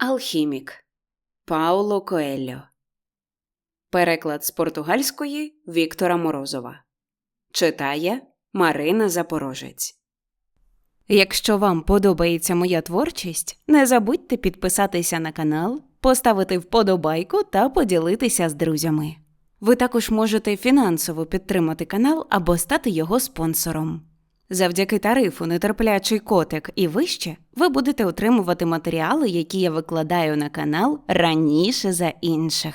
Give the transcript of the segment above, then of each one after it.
Алхімік Пауло Коельо Переклад з португальської Віктора Морозова Читає Марина Запорожець. Якщо вам подобається моя творчість, не забудьте підписатися на канал, поставити вподобайку та поділитися з друзями. Ви також можете фінансово підтримати канал або стати його спонсором. Завдяки тарифу Нетерплячий котик і вище ви будете отримувати матеріали, які я викладаю на канал раніше за інших.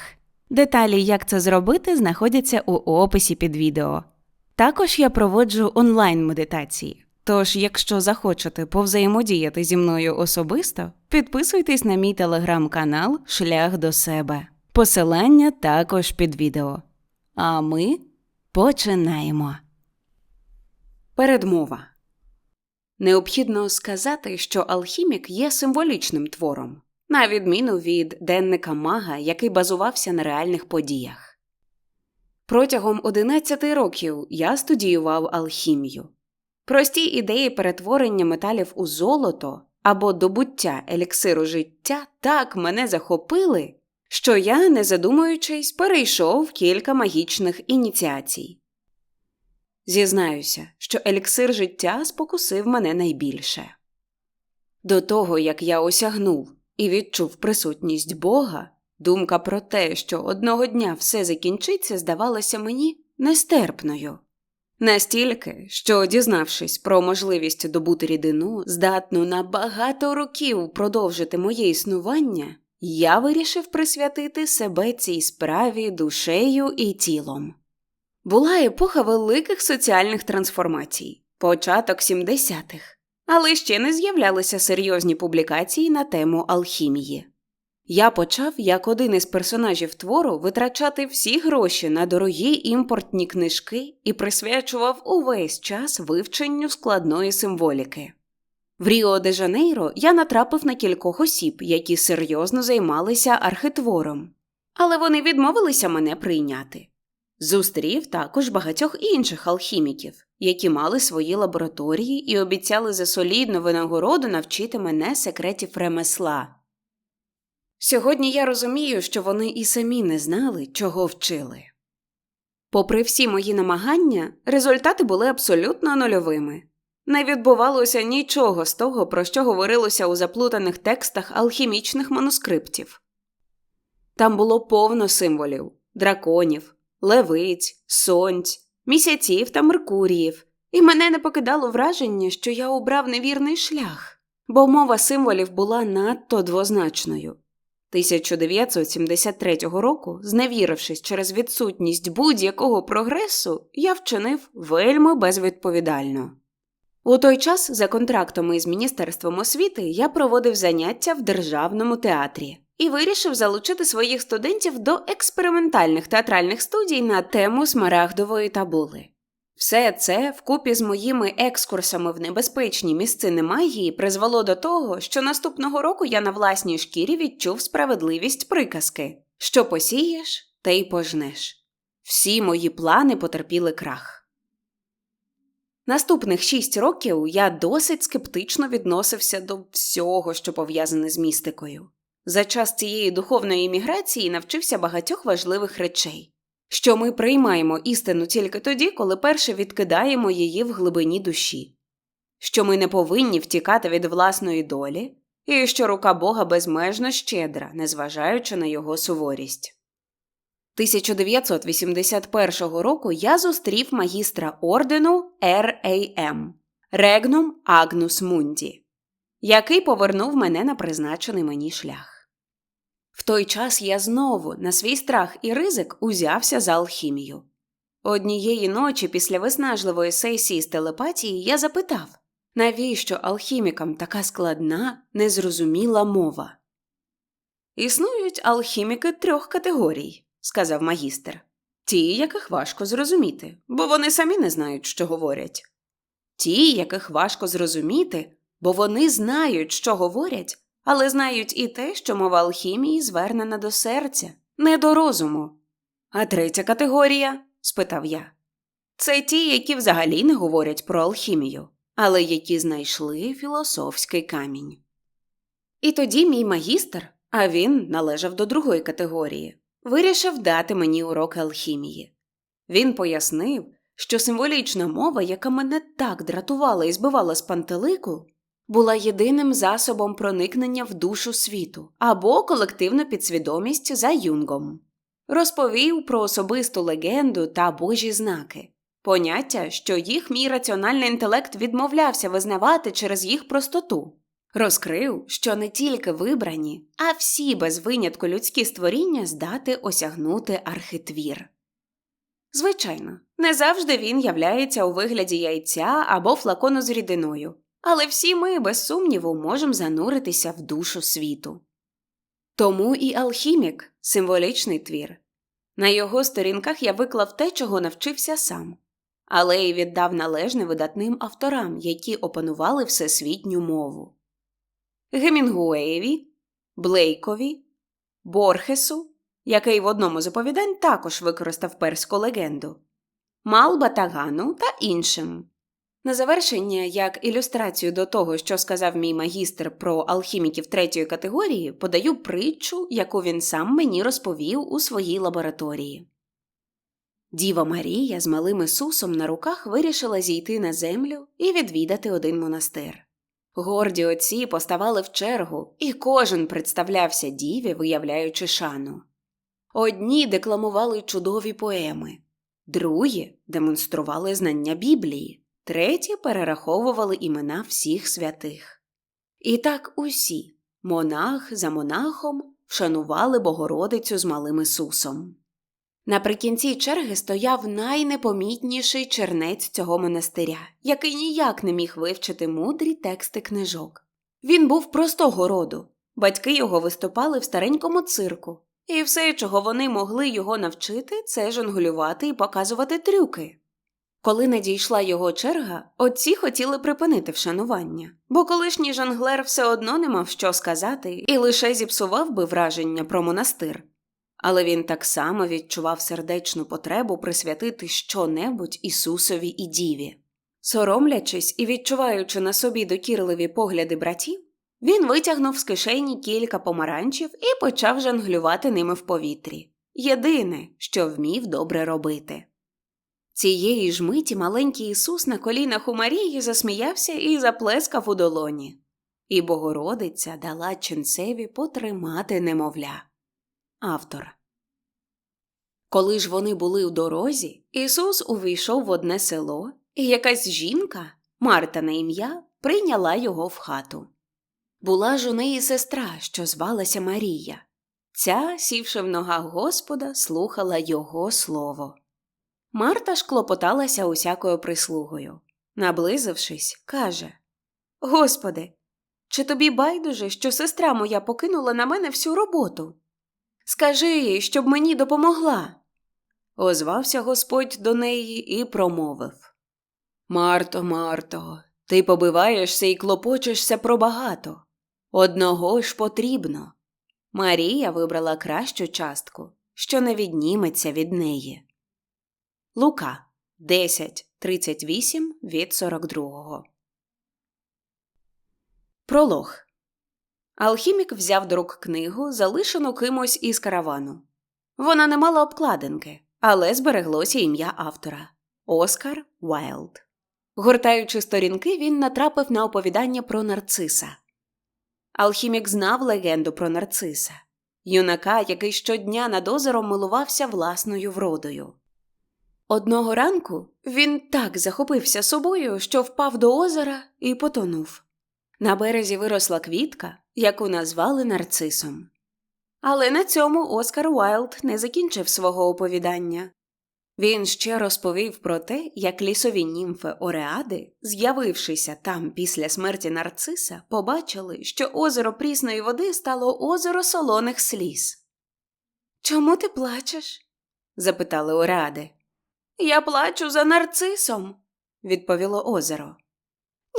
Деталі, як це зробити, знаходяться у описі під відео. Також я проводжу онлайн-медитації. Тож, якщо захочете повзаємодіяти зі мною особисто, підписуйтесь на мій телеграм-канал Шлях до себе. Посилання також під відео. А ми починаємо. Передмова Необхідно сказати, що алхімік є символічним твором, на відміну від денника мага, який базувався на реальних подіях. Протягом 11 років я студіював алхімію. Прості ідеї перетворення металів у золото або добуття еліксиру життя так мене захопили, що я, не задумуючись, перейшов кілька магічних ініціацій. Зізнаюся, що еліксир життя спокусив мене найбільше. До того, як я осягнув і відчув присутність Бога, думка про те, що одного дня все закінчиться, здавалася мені нестерпною. Настільки, що, дізнавшись про можливість добути рідину, здатну на багато років продовжити моє існування, я вирішив присвятити себе цій справі душею і тілом. Була епоха великих соціальних трансформацій, початок 70-х, але ще не з'являлися серйозні публікації на тему алхімії. Я почав, як один із персонажів твору, витрачати всі гроші на дорогі імпортні книжки і присвячував увесь час вивченню складної символіки. В Ріо де Жанейро я натрапив на кількох осіб, які серйозно займалися архитвором, але вони відмовилися мене прийняти. Зустрів також багатьох інших алхіміків, які мали свої лабораторії і обіцяли за солідну винагороду навчити мене секретів ремесла. Сьогодні я розумію, що вони і самі не знали, чого вчили. Попри всі мої намагання, результати були абсолютно нульовими. Не відбувалося нічого з того, про що говорилося у заплутаних текстах алхімічних манускриптів. Там було повно символів драконів, левиць, сонць, місяців та меркуріїв, і мене не покидало враження, що я обрав невірний шлях, бо мова символів була надто двозначною. 1973 року, зневірившись через відсутність будь-якого прогресу, я вчинив вельми безвідповідально. У той час, за контрактом із Міністерством освіти, я проводив заняття в державному театрі і вирішив залучити своїх студентів до експериментальних театральних студій на тему смарагдової табули. Все це, вкупі з моїми екскурсами в небезпечні місцини магії, призвело до того, що наступного року я на власній шкірі відчув справедливість приказки що посієш, те й пожнеш. Всі мої плани потерпіли крах. Наступних шість років я досить скептично відносився до всього, що пов'язане з містикою. За час цієї духовної міграції навчився багатьох важливих речей що ми приймаємо істину тільки тоді, коли перше відкидаємо її в глибині душі, що ми не повинні втікати від власної долі, і що рука Бога безмежно щедра, незважаючи на його суворість. 1981 року я зустрів магістра ордену РАМ Регнум Агнус Мунді, який повернув мене на призначений мені шлях. В той час я знову, на свій страх і ризик, узявся за алхімію. Однієї ночі після виснажливої сесії з телепатії я запитав, навіщо алхімікам така складна, незрозуміла мова? Існують алхіміки трьох категорій, сказав магістр, ті, яких важко зрозуміти, бо вони самі не знають, що говорять. Ті, яких важко зрозуміти, бо вони знають, що говорять, але знають і те, що мова алхімії звернена до серця, не до розуму. А третя категорія? спитав я. Це ті, які взагалі не говорять про алхімію, але які знайшли філософський камінь. І тоді мій магістр, а він належав до другої категорії, вирішив дати мені урок алхімії. Він пояснив, що символічна мова, яка мене так дратувала і збивала з пантелику, була єдиним засобом проникнення в душу світу або колективну підсвідомість за юнгом. Розповів про особисту легенду та божі знаки, поняття, що їх мій раціональний інтелект відмовлявся визнавати через їх простоту. Розкрив, що не тільки вибрані, а всі без винятку людські створіння здати осягнути архитвір. Звичайно, не завжди він являється у вигляді яйця або флакону з рідиною, але всі ми, без сумніву, можемо зануритися в душу світу. Тому і алхімік символічний твір. На його сторінках я виклав те, чого навчився сам, але й віддав належне видатним авторам, які опанували всесвітню мову. Гемінгуеєві, Блейкові, Борхесу, який в одному з оповідань також використав перську легенду, Малбатагану та іншим. На завершення, як ілюстрацію до того, що сказав мій магістр про алхіміків третьої категорії, подаю притчу, яку він сам мені розповів у своїй лабораторії. Діва Марія з малим Ісусом на руках вирішила зійти на землю і відвідати один монастир. Горді отці поставали в чергу, і кожен представлявся діві, виявляючи шану. Одні декламували чудові поеми, другі демонстрували знання Біблії, треті перераховували імена всіх святих. І так усі, монах за монахом, вшанували Богородицю з малим Ісусом. Наприкінці черги стояв найнепомітніший чернець цього монастиря, який ніяк не міг вивчити мудрі тексти книжок. Він був простого роду, батьки його виступали в старенькому цирку, і все, чого вони могли його навчити, це жонглювати і показувати трюки. Коли надійшла його черга, отці хотіли припинити вшанування, бо колишній жонглер все одно не мав що сказати і лише зіпсував би враження про монастир. Але він так само відчував сердечну потребу присвятити щонебудь Ісусові і Діві. Соромлячись і відчуваючи на собі докірливі погляди братів, він витягнув з кишені кілька помаранчів і почав жонглювати ними в повітрі єдине, що вмів добре робити. Цієї ж миті маленький Ісус на колінах у Марії засміявся і заплескав у долоні, і Богородиця дала ченцеві потримати немовля. Автор. Коли ж вони були в дорозі, Ісус увійшов в одне село, і якась жінка, Марта на ім'я, прийняла його в хату. Була ж у неї сестра, що звалася Марія. Ця, сівши в ногах Господа, слухала його слово. Марта ж клопоталася усякою прислугою. Наблизившись, каже Господи, чи тобі байдуже, що сестра моя покинула на мене всю роботу? Скажи їй, щоб мені допомогла. Озвався Господь до неї і промовив Марто, Марто, ти побиваєшся і клопочешся про багато. Одного ж потрібно. Марія вибрала кращу частку, що не відніметься від неї. Лука 10.38 від 42. Пролог Алхімік взяв до рук книгу, залишену кимось із каравану. Вона не мала обкладинки, але збереглося ім'я автора Оскар Уайлд. Гортаючи сторінки, він натрапив на оповідання про нарциса. Алхімік знав легенду про нарциса, юнака, який щодня над озером милувався власною вродою. Одного ранку він так захопився собою, що впав до озера і потонув. На березі виросла квітка, яку назвали нарцисом. Але на цьому Оскар Уайлд не закінчив свого оповідання. Він ще розповів про те, як лісові німфи Ореади, з'явившися там після смерті нарциса, побачили, що озеро прісної води стало озеро солоних сліз. Чому ти плачеш? запитали Ореади. Я плачу за нарцисом, відповіло озеро.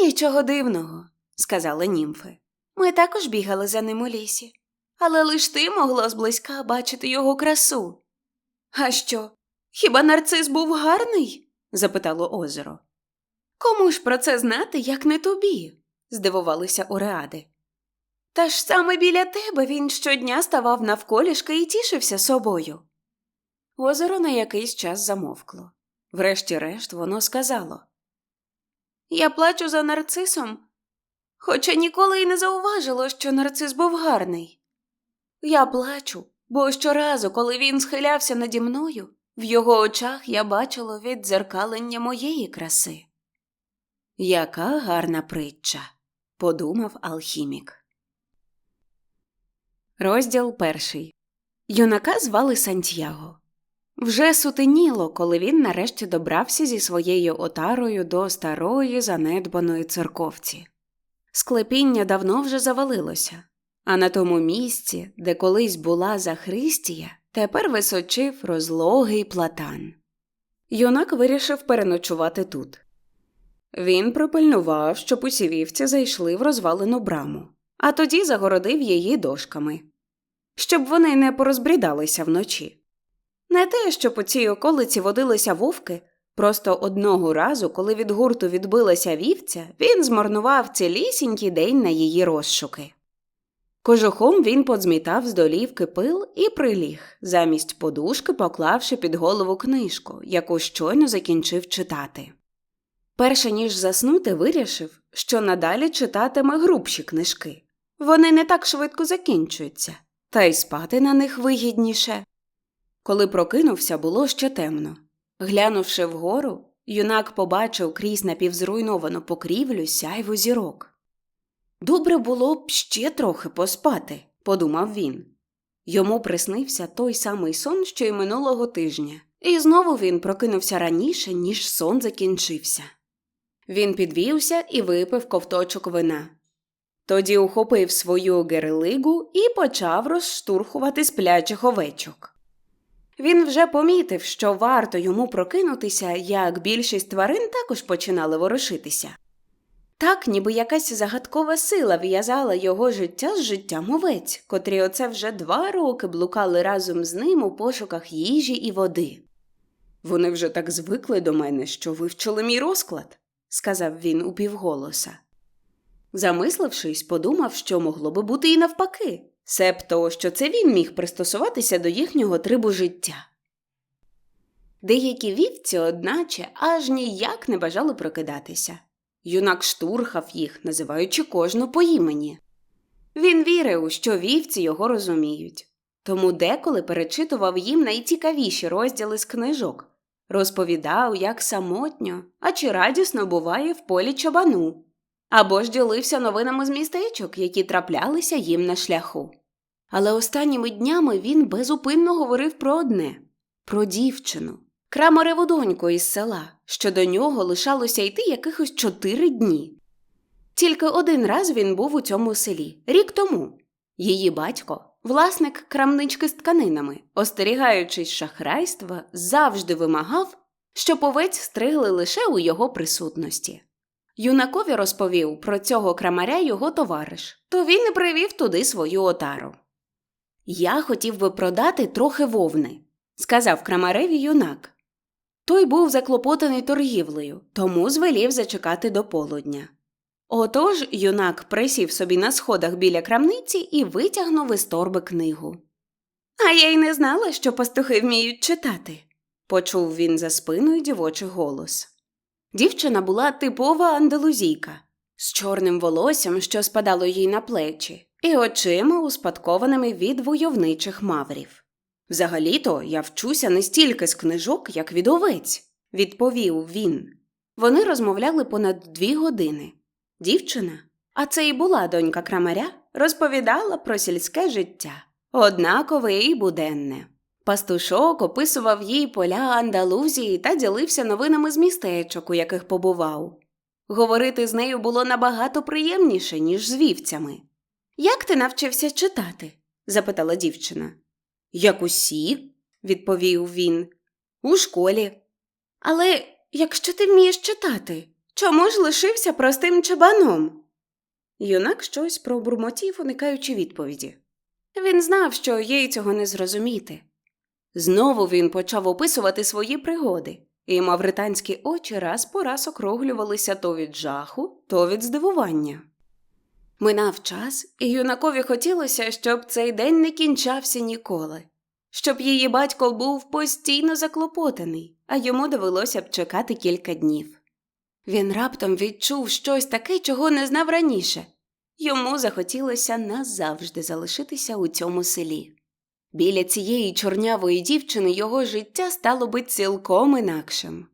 Нічого дивного, сказали німфи. Ми також бігали за ним у лісі, але лиш ти могла зблизька бачити його красу. А що? Хіба нарцис був гарний? запитало озеро. Кому ж про це знати, як не тобі? здивувалися Ореади. Та ж саме біля тебе він щодня ставав навколішки і тішився собою. Озеро на якийсь час замовкло. Врешті-решт воно сказало Я плачу за нарцисом, хоча ніколи й не зауважило, що нарцис був гарний. Я плачу, бо щоразу, коли він схилявся наді мною, в його очах я бачила віддзеркалення моєї краси. Яка гарна притча, подумав алхімік. Розділ перший. Юнака звали Сантьяго. Вже сутеніло, коли він нарешті добрався зі своєю отарою до старої занедбаної церковці. Склепіння давно вже завалилося, а на тому місці, де колись була Захристія, тепер височив розлогий платан. Юнак вирішив переночувати тут. Він пропильнував, щоб усі вівці зайшли в розвалену браму, а тоді загородив її дошками, щоб вони не порозбрідалися вночі. Не те, що по цій околиці водилися вовки, просто одного разу, коли від гурту відбилася вівця, він змарнував цілісінький день на її розшуки. Кожухом він подзмітав з долівки пил і приліг, замість подушки поклавши під голову книжку, яку щойно закінчив читати. Перше ніж заснути, вирішив, що надалі читатиме грубші книжки. Вони не так швидко закінчуються, та й спати на них вигідніше. Коли прокинувся, було ще темно. Глянувши вгору, юнак побачив крізь напівзруйновану покрівлю сяйву зірок. Добре було б ще трохи поспати, подумав він. Йому приснився той самий сон, що й минулого тижня, і знову він прокинувся раніше, ніж сон закінчився. Він підвівся і випив ковточок вина. Тоді ухопив свою герлигу і почав розштурхувати сплячих овечок. Він вже помітив, що варто йому прокинутися, як більшість тварин також починали ворушитися. Так, ніби якась загадкова сила в'язала його життя з життям овець, котрі оце вже два роки блукали разом з ним у пошуках їжі і води. Вони вже так звикли до мене, що вивчили мій розклад, сказав він упівголоса. Замислившись, подумав, що могло би бути і навпаки, себто, що це він міг пристосуватися до їхнього трибу життя. Деякі вівці, одначе, аж ніяк не бажали прокидатися. Юнак штурхав їх, називаючи кожну по імені. Він вірив, що вівці його розуміють, тому деколи перечитував їм найцікавіші розділи з книжок, розповідав, як самотньо, а чи радісно буває в полі чабану, або ж ділився новинами з містечок, які траплялися їм на шляху. Але останніми днями він безупинно говорив про одне про дівчину, крамареву доньку із села, що до нього лишалося йти якихось чотири дні. Тільки один раз він був у цьому селі, рік тому. Її батько, власник крамнички з тканинами, остерігаючись шахрайства, завжди вимагав, щоб овець стригли лише у його присутності. Юнакові розповів про цього крамаря його товариш, то він і привів туди свою отару. Я хотів би продати трохи вовни, сказав крамареві юнак. Той був заклопотаний торгівлею, тому звелів зачекати до полудня. Отож юнак присів собі на сходах біля крамниці і витягнув із торби книгу. А я й не знала, що пастухи вміють читати, почув він за спиною дівочий голос. Дівчина була типова андалузійка, з чорним волоссям, що спадало їй на плечі, і очима, успадкованими від войовничих маврів. Взагалі-то я вчуся не стільки з книжок, як від овець, відповів він. Вони розмовляли понад дві години. Дівчина, а це і була донька крамаря, розповідала про сільське життя, однакове і буденне. Пастушок описував їй поля Андалузії та ділився новинами з містечок, у яких побував. Говорити з нею було набагато приємніше, ніж з вівцями. Як ти навчився читати? запитала дівчина. Як усі, відповів він. У школі. Але якщо ти вмієш читати, чому ж лишився простим чабаном? Юнак щось пробурмотів, уникаючи відповіді. Він знав, що їй цього не зрозуміти. Знову він почав описувати свої пригоди, і мавританські очі раз по раз округлювалися то від жаху, то від здивування. Минав час, і юнакові хотілося, щоб цей день не кінчався ніколи, щоб її батько був постійно заклопотаний, а йому довелося б чекати кілька днів. Він раптом відчув щось таке, чого не знав раніше. Йому захотілося назавжди залишитися у цьому селі. Біля цієї чорнявої дівчини його життя стало би цілком інакшим.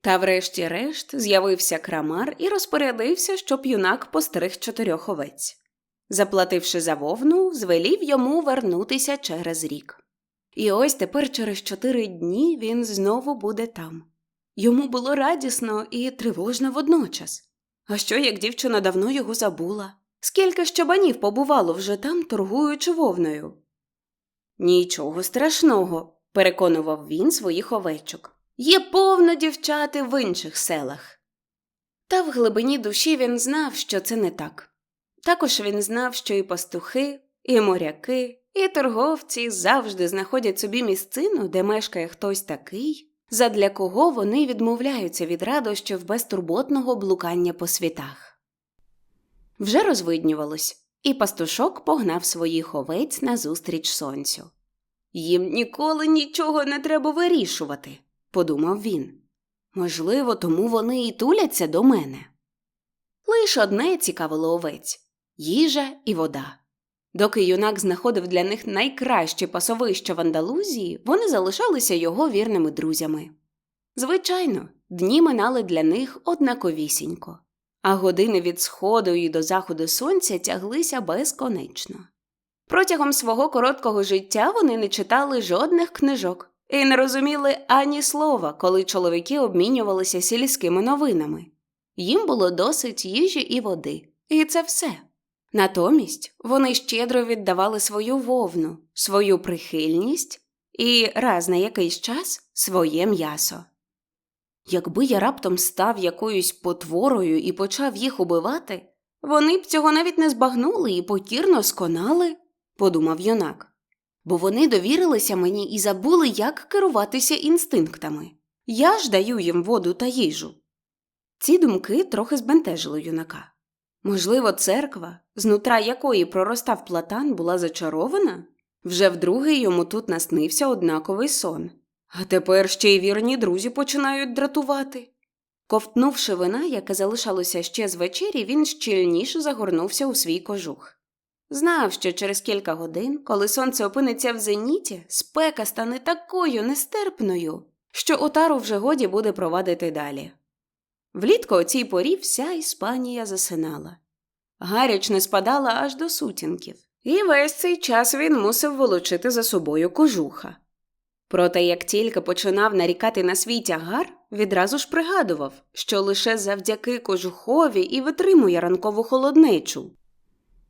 Та врешті-решт з'явився крамар і розпорядився, щоб юнак постриг чотирьох овець. Заплативши за вовну, звелів йому вернутися через рік. І ось тепер через чотири дні він знову буде там. Йому було радісно і тривожно водночас. А що, як дівчина давно його забула? Скільки щабанів побувало вже там, торгуючи вовною? Нічого страшного, переконував він своїх овечок. Є повно дівчати в інших селах. Та в глибині душі він знав, що це не так. Також він знав, що і пастухи, і моряки, і торговці завжди знаходять собі місцину, де мешкає хтось такий, задля кого вони відмовляються від радощів безтурботного блукання по світах. Вже розвиднювалось, і пастушок погнав своїх овець назустріч сонцю. Їм ніколи нічого не треба вирішувати, подумав він. Можливо, тому вони і туляться до мене. Лиш одне цікавило овець їжа і вода. Доки юнак знаходив для них найкраще пасовище в Андалузії, вони залишалися його вірними друзями. Звичайно, дні минали для них однаковісінько, а години від сходу і до заходу сонця тяглися безконечно. Протягом свого короткого життя вони не читали жодних книжок і не розуміли ані слова, коли чоловіки обмінювалися сільськими новинами. Їм було досить їжі і води, і це все. Натомість вони щедро віддавали свою вовну, свою прихильність і раз на якийсь час своє м'ясо. Якби я раптом став якоюсь потворою і почав їх убивати, вони б цього навіть не збагнули і покірно сконали, подумав юнак, бо вони довірилися мені і забули, як керуватися інстинктами. Я ж даю їм воду та їжу. Ці думки трохи збентежили юнака. Можливо, церква, знутра якої проростав платан, була зачарована? Вже вдруге йому тут наснився однаковий сон. А тепер ще й вірні друзі починають дратувати. Ковтнувши вина, яке залишалося ще з вечері, він щільніше загорнувся у свій кожух. Знав, що через кілька годин, коли сонце опиниться в зеніті, спека стане такою нестерпною, що отару вже годі буде провадити далі. Влітку о цій порі вся Іспанія засинала. Гаряч не спадала аж до сутінків, і весь цей час він мусив волочити за собою кожуха. Проте, як тільки починав нарікати на свій тягар, відразу ж пригадував, що лише завдяки кожухові і витримує ранкову холоднечу.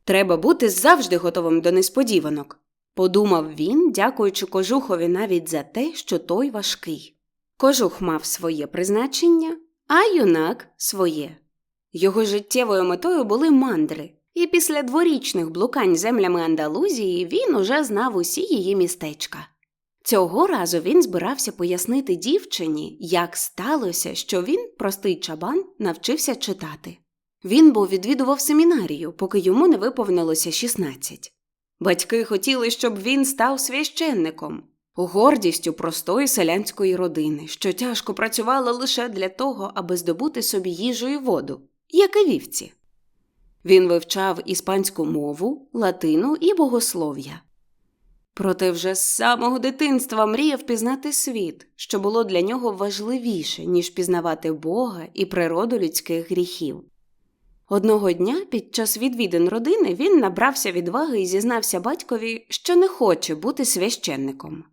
Треба бути завжди готовим до несподіванок, подумав він, дякуючи кожухові навіть за те, що той важкий. Кожух мав своє призначення, а юнак своє. Його життєвою метою були мандри, і після дворічних блукань землями Андалузії він уже знав усі її містечка. Цього разу він збирався пояснити дівчині, як сталося, що він, простий чабан, навчився читати. Він був відвідував семінарію, поки йому не виповнилося 16. Батьки хотіли, щоб він став священником, гордістю простої селянської родини, що тяжко працювала лише для того, аби здобути собі їжу і воду, як і вівці. Він вивчав іспанську мову, латину і богослов'я. Проте вже з самого дитинства мріяв пізнати світ, що було для нього важливіше, ніж пізнавати Бога і природу людських гріхів. Одного дня під час відвідин родини він набрався відваги і зізнався батькові, що не хоче бути священником.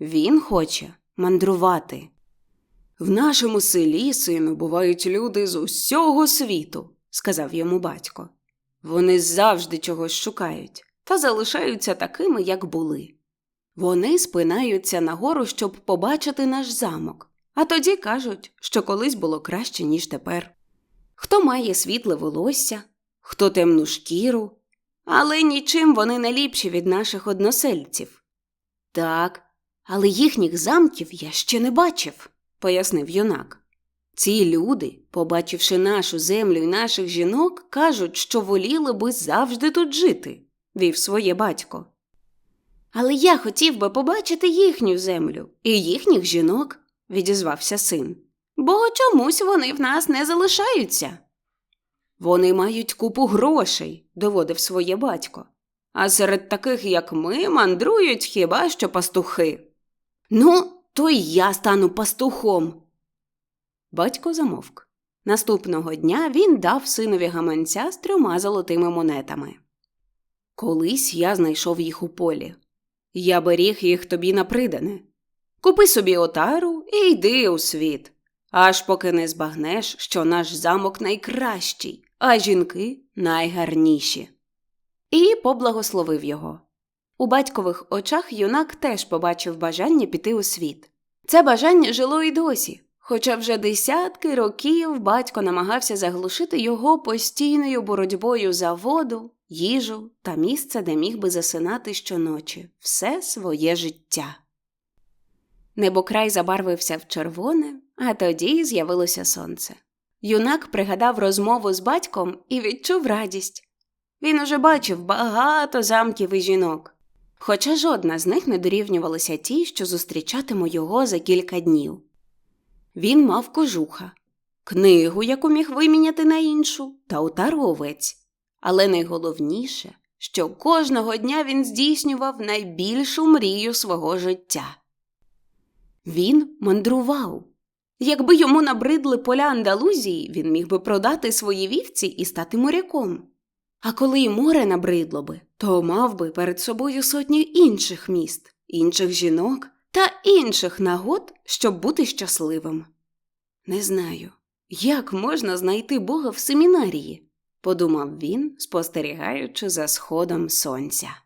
Він хоче мандрувати. В нашому селі, сину, бувають люди з усього світу, сказав йому батько. Вони завжди чогось шукають та залишаються такими, як були. Вони спинаються нагору, щоб побачити наш замок, а тоді кажуть, що колись було краще, ніж тепер. Хто має світле волосся, хто темну шкіру, але нічим вони не ліпші від наших односельців. Так, але їхніх замків я ще не бачив, пояснив юнак. Ці люди, побачивши нашу землю і наших жінок, кажуть, що воліли би завжди тут жити, вів своє батько. Але я хотів би побачити їхню землю і їхніх жінок, відізвався син. Бо чомусь вони в нас не залишаються. Вони мають купу грошей, доводив своє батько. А серед таких, як ми, мандрують хіба що пастухи. Ну, то й я стану пастухом. Батько замовк. Наступного дня він дав синові гаманця з трьома золотими монетами. Колись я знайшов їх у полі. Я беріг їх тобі на придане. Купи собі отару і йди у світ, аж поки не збагнеш, що наш замок найкращий, а жінки найгарніші. І поблагословив його. У батькових очах юнак теж побачив бажання піти у світ. Це бажання жило і досі, хоча вже десятки років батько намагався заглушити його постійною боротьбою за воду, їжу та місце, де міг би засинати щоночі все своє життя. Небокрай забарвився в червоне, а тоді з'явилося сонце. Юнак пригадав розмову з батьком і відчув радість. Він уже бачив багато замків і жінок, хоча жодна з них не дорівнювалася тій, що зустрічатиму його за кілька днів. Він мав кожуха, книгу, яку міг виміняти на іншу, та отару овець. Але найголовніше, що кожного дня він здійснював найбільшу мрію свого життя. Він мандрував. Якби йому набридли поля Андалузії, він міг би продати свої вівці і стати моряком. А коли й море набридло би, то мав би перед собою сотню інших міст, інших жінок та інших нагод, щоб бути щасливим. Не знаю, як можна знайти Бога в семінарії, подумав він, спостерігаючи за сходом сонця.